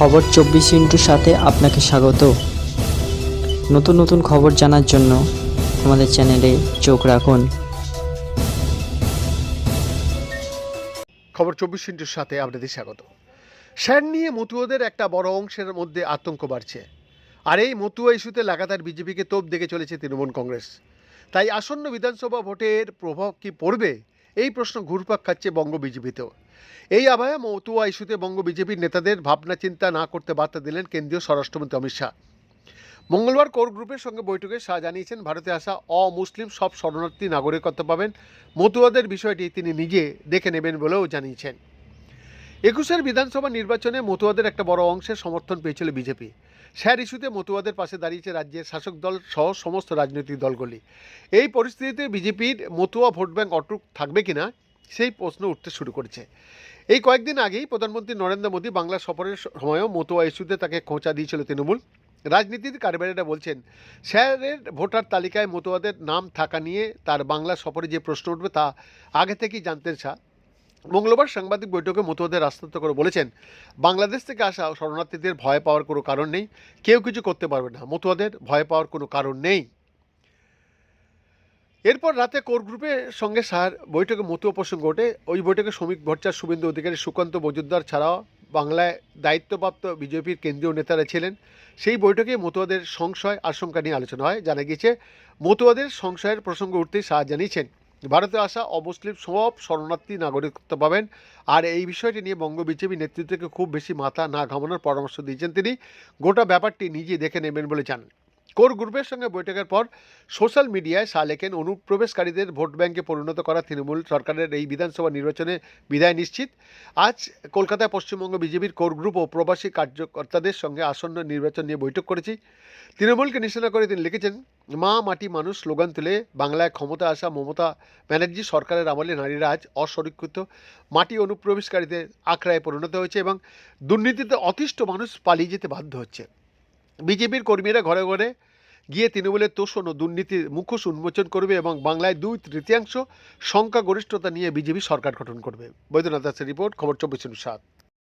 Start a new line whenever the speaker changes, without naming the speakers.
খবর চব্বিশ ইন্টুর সাথে আপনাকে স্বাগত। নতুন নতুন খবর জানার জন্য আমাদের চ্যানেলে চোখ রাখুন।
খবর চব্বিশ ইন্টুর সাথে আপনাদের স্বাগত। স্যার নিয়ে মতুয়াদের একটা বড় অংশের মধ্যে আতঙ্ক বাড়ছে। আর এই মতুয়া ইস্যুতে লাগাতার বিজেপিকে তোপ দেখে চলেছে তৃণমূল কংগ্রেস। তাই আসন্ন বিধানসভা ভোটের প্রভাব কি পড়বে? এই প্রশ্ন ঘুরপাক খাচ্ছে বঙ্গ বিজেপিতেও। এই আবহে মতুয়া ইস্যুতে বঙ্গ বিজেপির নেতাদের ভাবনা চিন্তা না করতে বার্তা দিলেন কেন্দ্রীয় স্বরাষ্ট্রমন্ত্রী অমিত শাহ। মঙ্গলবার কোর গ্রুপের সঙ্গে বৈঠকে শাহ জানিয়েছেন, ভারতে আসা অমুসলিম সব শরণার্থী নাগরিকত্ব পাবেন। মতুয়াদের বিষয়টি তিনি নিজে দেখে নেবেন বলেও জানিয়েছেন। একুশের বিধানসভা নির্বাচনে মতুয়াদের একটা বড় অংশের সমর্থন পেয়েছিল বিজেপি। স্যার ইস্যুতে মতুয়াদের পাশে দাঁড়িয়েছে রাজ্যের শাসক দল সহ সমস্ত রাজনৈতিক দলগুলি। এই পরিস্থিতিতে বিজেপির মতুয়া ভোট ব্যাংক অটুট থাকবে কিনা সেই প্রশ্ন উঠতে শুরু করেছে। এই কয়েকদিন আগেই প্রধানমন্ত্রী নরেন্দ্র মোদী বাংলা সফরের সময়ও মতুয়া ইস্যুতে তাকে খোঁচা দিয়েছিল তৃণমূল। রাজনীতির কারবারিরা বলছেন, স্যারের ভোটার তালিকায় মতুয়াদের নাম থাকা নিয়ে তার বাংলা সফরে যে প্রশ্ন উঠবে তা আগে থেকেই জানতেন শাহ মঙ্গলবার সাংবাদিক বৈঠকে মতুয়াদের রাস্তাত করে বলেছেন, বাংলাদেশ থেকে আসা শরণার্থীদের ভয় পাওয়ার কোনো কারণ নেই, কেউ কিছু করতে পারবে না। মতুয়াদের ভয় পাওয়ার কোনো কারণ নেই। এরপর রাতে কোর গ্রুপের সঙ্গে সার বৈঠকে মতুয়া প্রসঙ্গ ওঠে ওই বৈঠকে শ্রমিক ভট্টাচার শুভেন্দু অধিকারী, সুকান্ত মজুমদার ছাড়াও বাংলায় দায়িত্বপ্রাপ্ত বিজেপির কেন্দ্রীয় নেতারা ছিলেন। সেই বৈঠকে মতুয়াদের সংশয় আশঙ্কা নিয়ে আলোচনা হয়। জানা গিয়েছে, মতুয়াদের সংশয়ের প্রসঙ্গ উঠতেই শাহ জানিয়েছেন, ভারতে আসা অমুসলিম সব শরণার্থী নাগরিকত্ব পাবেন। আর এই বিষয়টি নিয়ে বঙ্গ বিজেপি নেতৃত্বকে খুব বেশি মাথা না ঘামানোর পরামর্শ দিয়েছেন তিনি। গোটা ব্যাপারটি নিজে দেখে নেবেন বলে জানান। কোর গ্রুপের সঙ্গে বৈঠকের পর সোশ্যাল মিডিয়ায় লেখেন অনুপ্রবেশকারীদের ভোট ব্যাংকে পরিণত করা তৃণমূল সরকারের এই বিধানসভা নির্বাচনে বিদায় নিশ্চিত। আজ কলকাতায় পশ্চিমবঙ্গ বিজেপির কোর গ্রুপ ও প্রবাসী কার্যকর্তাদের সঙ্গে আসন্ন নির্বাচন নিয়ে বৈঠক করেছি। তৃণমূলকে নিশানা করে তিনি লিখেছেন, মা মাটি মানুষ স্লোগান তুলে বাংলায় ক্ষমতা আসা মমতা ব্যানার্জি সরকারের আমলে নারীরা আজ অসুরক্ষিত মাটি অনুপ্রবেশকারীদের আখড়ায় পরিণত হয়েছে এবং দুর্নীতিতে অতিষ্ঠ মানুষ পালিয়ে যেতে বাধ্য হচ্ছে। বিজেপির কর্মীরা ঘরে ঘরে গিয়ে তৃণমূলের তোষণ ও দুর্নীতির মুখোশ উন্মোচন করবে এবং বাংলায় দুই তৃতীয়াংশ সংখ্যাগরিষ্ঠতা নিয়ে বিজেপি সরকার গঠন করবে। বৈদ্যনাথ দাসের রিপোর্ট, খবর চব্বিশ সাত।